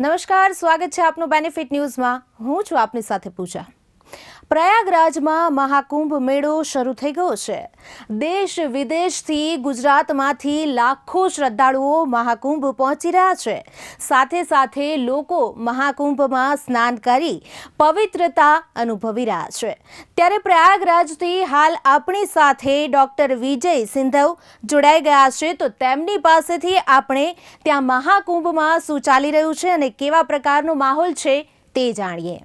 નમસ્કાર સ્વાગત છે આપનું બેનિફિટ ન્યૂઝમાં હું છું આપની સાથે પૂજા. પ્રયાગરાજમાં મહાકુંભ મેળો શરૂ થઈ ગયો છે. દેશ વિદેશથી ગુજરાતમાંથી લાખો શ્રદ્ધાળુઓ મહાકુંભ પહોંચી રહ્યા છે. સાથે સાથે લોકો મહાકુંભમાં સ્નાન કરી પવિત્રતા અનુભવી રહ્યા છે. ત્યારે પ્રયાગરાજથી હાલ આપણી સાથે ડૉક્ટર વિજય સિંધવ જોડાઈ ગયા છે. તો તેમની પાસેથી આપણે ત્યાં મહાકુંભમાં શું ચાલી રહ્યું છે અને કેવા પ્રકારનો માહોલ છે તે જાણીએ.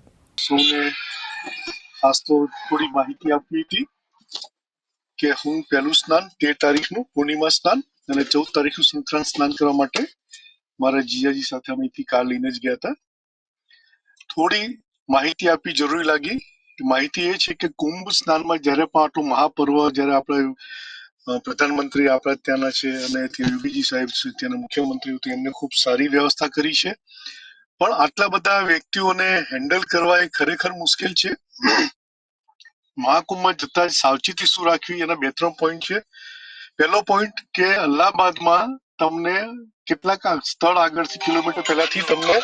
ખાસ તો થોડી માહિતી આપવી હતી કે હું પહેલું સ્નાન તેર તારીખનું પૂર્ણિમા સ્નાન અને ચૌદ તારીખનું સંક્રાંત સ્નાન કરવા માટે મારા જીજાજી સાથે અમે કાર લઈને જ ગયા હતા. થોડી માહિતી આપવી જરૂરી લાગી. માહિતી એ છે કે કુંભ સ્નાનમાં જ્યારે પણ આટલું મહાપર્વ જ્યારે આપણે પ્રધાનમંત્રી આપણા ત્યાંના છે અને યોગીજી સાહેબ છે, ત્યાંના મુખ્યમંત્રી એમને ખૂબ સારી વ્યવસ્થા કરી છે. પણ આટલા બધા વ્યક્તિઓને હેન્ડલ કરવા એ ખરેખર મુશ્કેલ છે. મહાકુંભમાં જતા સાવચેતી શું રાખવી એના બે ત્રણ પોઈન્ટ છે. પહેલો પોઈન્ટ કે અલ્હાબાદમાં તમને કેટલાક સ્થળ આગળથી કિલોમીટર પહેલાથી તમને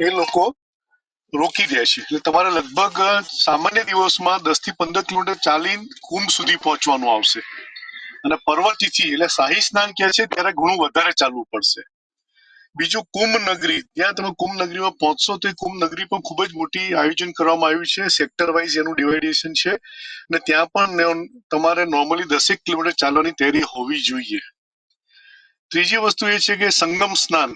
એ લોકો રોકી દે છે. એટલે તમારે લગભગ સામાન્ય દિવસમાં દસથી પંદર કિલોમીટર ચાલી કુંભ સુધી પહોંચવાનું આવશે. અને પર્વતિથી એટલે શાહી સ્નાન કહે છે, ત્યારે ઘણું વધારે ચાલવું પડશે. બીજું કુંભ નગરી જ્યાં તમે કુંભ નગરીમાં પહોંચશો તો એ કુંભ નગરી પણ ખૂબ જ મોટી આયોજન કરવામાં આવ્યું છે. સેક્ટર વાઇઝ એનું ડિવાઇડેશન છે. અને ત્યાં પણ તમારે નોર્મલી દસેક કિલોમીટર ચાલવાની તૈયારી હોવી જોઈએ. ત્રીજી વસ્તુ એ છે કે સંગમ સ્નાન,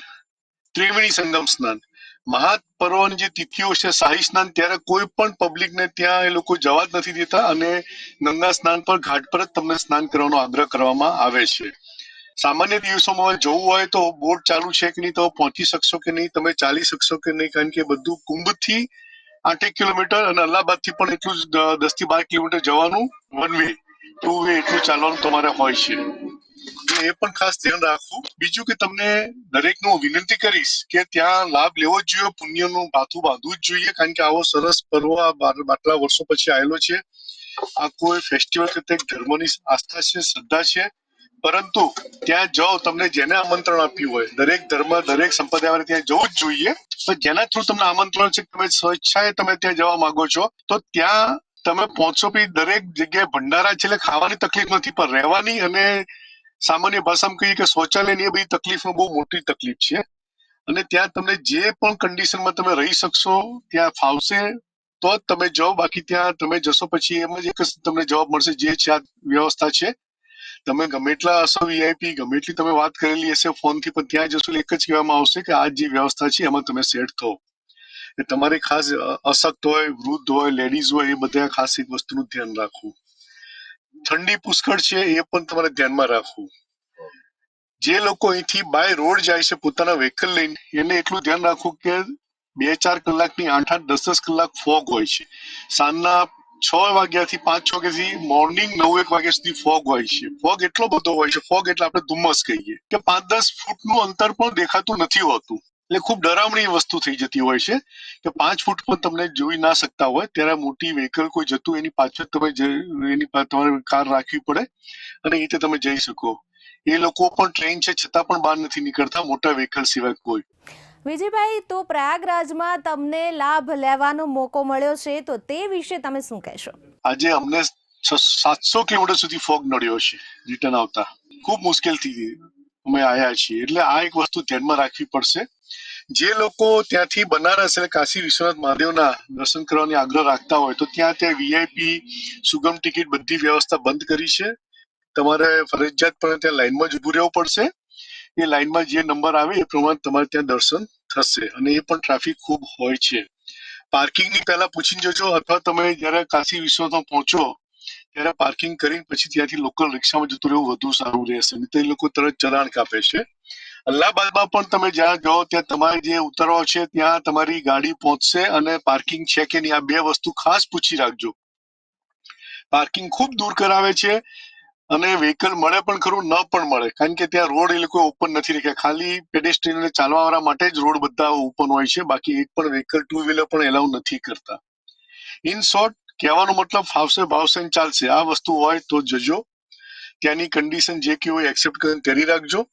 ત્રિવેણી સંગમ સ્નાન. મહાપર્વની જે તિથિઓ છે, શાહી સ્નાન, ત્યારે કોઈ પણ પબ્લિકને ત્યાં એ લોકો જવા જ નથી દેતા અને ગંગા સ્નાન પર ઘાટ પર જ તમને સ્નાન કરવાનો આગ્રહ કરવામાં આવે છે. સામાન્ય દિવસોમાં જવું હોય તો બોટ ચાલુ છે કે નહીં, તો પહોંચી શકશો કે નહીં, તમે ચાલી શકશો કે નહીં, કારણ કે બધું કુંભથી આઠેક કિલોમીટર અને અલ્હાબાદથી પણ એટલું જ દસથી બાર કિલોમીટર જવાનું વન વે ટુ વે એટલું ચાલવાનું તમારે હોય છે. એ પણ ખાસ ધ્યાન રાખવું. બીજું કે તમને દરેકને હું વિનંતી કરીશ કે ત્યાં લાભ લેવો જ જોઈએ, પુણ્યનું ભાથું બાંધવું જ જોઈએ, કારણ કે આવો સરસ પર્વ આટલા વર્ષો પછી આવેલો છે. આ કોઈ ફેસ્ટિવલ કે ધર્મની આસ્થા છે, શ્રદ્ધા છે પરંતુ ત્યાં જાઓ, તમને જેને આમંત્રણ આપ્યું હોય, દરેક ધર્મ, દરેક સંપ્રદાય ત્યાં જવું જ જોઈએ. પણ જેના થ્રુ તમને આમંત્રણ છે, તમે સ્વેચ્છાએ તમે ત્યાં જવા માંગો છો, તો ત્યાં તમે પહોંચો પછી દરેક જગ્યાએ ભંડારા છે એટલે ખાવાની તકલીફ નથી, પણ રહેવાની અને સામાન્ય ભાષામાં કહીએ કે શૌચાલયની એ બધી તકલીફમાં બહુ મોટી તકલીફ છે. અને ત્યાં તમને જે પણ કન્ડિશનમાં તમે રહી શકશો, ત્યાં ફાવશે, તો જ તમે જાઓ. બાકી ત્યાં તમે જશો પછી એમ જ એક તમને જવાબ મળશે, જે છે આ વ્યવસ્થા છે. તમે ગમે એટલા હશો વીઆઈપી ગમે એટલી તમે વાત કરેલી હશે ફોનથી પણ ત્યાં જશો એક જ કહેવામાં આવશે કે આ જે વ્યવસ્થા છે, એમાં તમે સેટ થો. એ તમારે ખાસ અશક્ત હોય, વૃદ્ધ હોય લેડીઝ હોય, એ બધા ખાસ એક વસ્તુનું ધ્યાન રાખવું. ઠંડી પુષ્કળ છે, એ પણ તમારે ધ્યાનમાં રાખવું. જે લોકો અહીંથી બાય રોડ જાય છે, પોતાના વ્હીકલ લઈને, એને એટલું ધ્યાન રાખવું કે બે ચાર કલાકની આઠ આઠ દસ દસ કલાક ફોગ હોય છે. સાંજના છ વાગ્યાથી પાંચ છ વાગ્યાથી મોર્નિંગ નવ એક વાગ્યા સુધી ફોગ હોય છે. ફોગ એટલો બધો હોય છે ફોગ એટલે આપણે ધુમ્મસ કહીએ. કે પાંચ દસ ફૂટનું અંતર પણ દેખાતું નથી હોતું. એટલે ખૂબ ડરામણી વસ્તુ થઈ જતી હોય છે કે પાંચ ફૂટ પણ તમને જોઈ ના શકતા હોય. ત્યારે મોટી વ્હીકલ કોઈ જતું એની પાછળ તમે એની તમારે કાર રાખવી પડે અને એ રીતે તમે જઈ શકો. એ લોકો પણ ટ્રેન છે, છતાં પણ બહાર નથી નીકળતા મોટા વ્હીકલ સિવાય કોઈ. વિજયભાઈ, તો પ્રયાગરાજમાં તમને લાભ લેવાનો મોકો મળ્યો છે, તો તે વિશે તમે શું કહેશો? આજે અમને સાતસો કિલોમીટર સુધી ફોગ નડ્યો છે, રિટર્ન આવતા. ખૂબ મુશ્કેલથી અમે આયા છીએ, એટલે આ એક વસ્તુ ધ્યાનમાં રાખવી પડશે. જે લોકો ત્યાંથી બનારસ અને કાશી વિશ્વનાથ મહાદેવના દર્શન કરવાની આગ્રહ રાખતા હોય, તો ત્યાં ત્યાં વીઆઈપી સુગમ ટિકિટ બધી વ્યવસ્થા બંધ કરી છે. તમારે ફરજિયાતપણે ત્યાં લાઈનમાં જ ઉભું રહેવું પડશે. એ લાઈનમાં જે નંબર આવે, એ પ્રમાણે તમારે ત્યાં દર્શન થશે અને એ પણ ટ્રાફિક ખૂબ હોય છે. પાર્કિંગની પહેલા પૂછી જજો અથવા તમે જ્યારે કાશી વિશ્વનાથમાં પહોંચો, ત્યારે પાર્કિંગ કરીને પછી ત્યાંથી લોકલ રિક્ષામાં જતું રહેવું વધુ સારું રહેશે. નહીં તો એ લોકો તરત ચલાણ કાપે છે. અલ્હાબાદમાં પણ તમે જ્યાં જાઓ, ત્યાં તમારે જે ઉતરવા છે, ત્યાં તમારી ગાડી પહોંચશે અને પાર્કિંગ છે કે નહીં, આ બે વસ્તુ ખાસ પૂછી રાખજો. પાર્કિંગ ખૂબ દૂર કરાવે છે. અને વ્હીકલ મળે પણ ખરું, ન પણ મળે. કારણ કે ત્યાં રોડ એ લોકો ઓપન નથી રાખ્યા ખાલી પેડેસ્ટ્રીયન ચાલવાવાળા માટે જ રોડ બધા ઓપન હોય છે. બાકી એક પણ વ્હીકલ ટુ વ્હીલર પણ એલાઉ નથી કરતા. ઇન શોર્ટ કહેવાનો મતલબ ફાવશે, ભાવશે ચાલશે. આ વસ્તુ હોય તો જજો. ત્યાંની કન્ડિશન જે કે હોય એક્સેપ્ટ કરીને કરી રાખજો.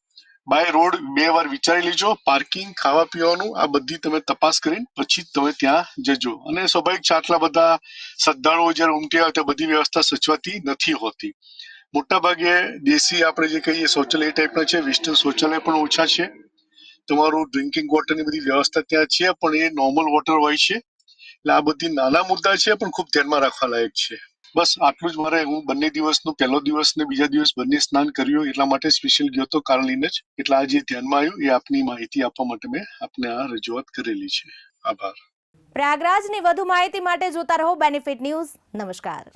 બાય રોડ બે વાર વિચારી લેજો. પાર્કિંગ ખાવા પીવાનું, આ બધી તમે તપાસ કરીને પછી તમે ત્યાં જજો. અને સ્વાભાવિક છે, આટલા બધા શ્રદ્ધાળુઓ જ્યારે ઉમટ્યા હોય ત્યાં બધી વ્યવસ્થા સચવાતી નથી હોતી. મોટા ભાગે દેશી આપણે જે કહીએ શૌચાલય ટાઈપના છે વેસ્ટર્ન શૌચાલય પણ ઓછા છે. તમારું ડ્રિંકિંગ વોટરની બધી વ્યવસ્થા ત્યાં છે, પણ એ નોર્મલ વોટર હોય છે. એટલે આ બધી નાના મુદ્દા છે, પણ ખૂબ ધ્યાનમાં રાખવા લાયક છે. બસ આટલું જ મારે, હું બંને દિવસનો, પહેલો દિવસ ને બીજા દિવસ બંને સ્નાન કર્યું, એટલા માટે સ્પેશિયલ ગયો તો કારણ લઈને જ. એટલે આ જે ધ્યાનમાં આવ્યું, એ આપની માહિતી આપવા માટે મેં આપને આ રજૂઆત કરેલી છે. આભાર. પ્રયાગરાજની વધુ માહિતી માટે જોતા રહો બેનિફિટ ન્યૂઝ નમસ્કાર.